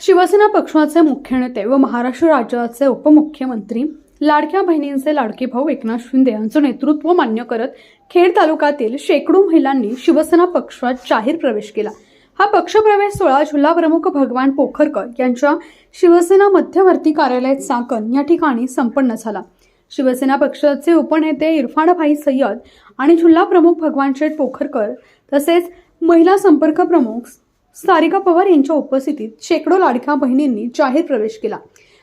शिवसेना पक्षाचे मुख्य नेते व महाराष्ट्र राज्याचे उपमुख्यमंत्री लाडक्या बहिणींचे लाडके भाऊ एकनाथ शिंदे यांचं नेतृत्व मान्य करत खेड तालुक्यातील शेकडो महिलांनी शिवसेना पक्षात जाहीर प्रवेश केला. हा पक्षप्रवेश सोहळा जिल्हा प्रमुख भगवान पोखरकर यांच्या शिवसेना मध्यवर्ती कार्यालय चाकण या ठिकाणी संपन्न झाला. शिवसेना पक्षाचे उपनेते इरफानभाई सय्यद आणि जिल्हा प्रमुख भगवान शेठ पोखरकर तसेच महिला संपर्क प्रमुख सारिका पवार यांच्या उपस्थितीत शेकडो लाडक्या बहिणींनी जाहीर प्रवेश केला.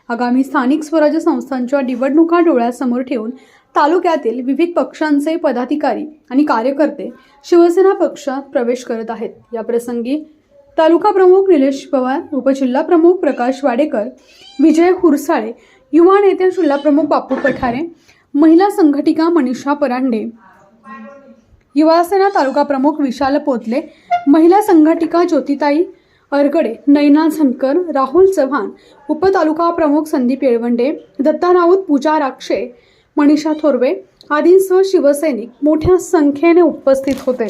आगामी स्थानिक स्वराज्य संस्थांच्या निवडणुका डोळ्यासमोर ठेवून तालुक्यातील विविध पक्षांचे पदाधिकारी आणि कार्यकर्ते शिवसेना पक्षात प्रवेश करत आहेत. या प्रसंगी तालुका प्रमुख निलेश पवार उपजिल्हा प्रमुख प्रकाश वाडेकर विजय हुरसाळे युवा नेते जिल्हा प्रमुख बापू पठारे महिला संघटिका मनीषा परांडे युवासेना तालुका प्रमुख विशाल पोतले महिला संघटिका ज्योतिताई अरगडे नैना झनकर राहुल चव्हाण उपतालुका प्रमुख संदीप येळवंडे दत्ता राऊत पूजा राक्षे मनीषा थोरवे आदींसह शिवसैनिक मोठ्या संख्येने उपस्थित होते.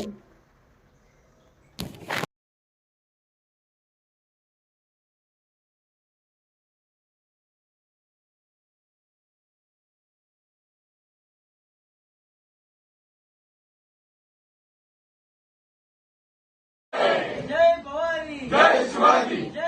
Party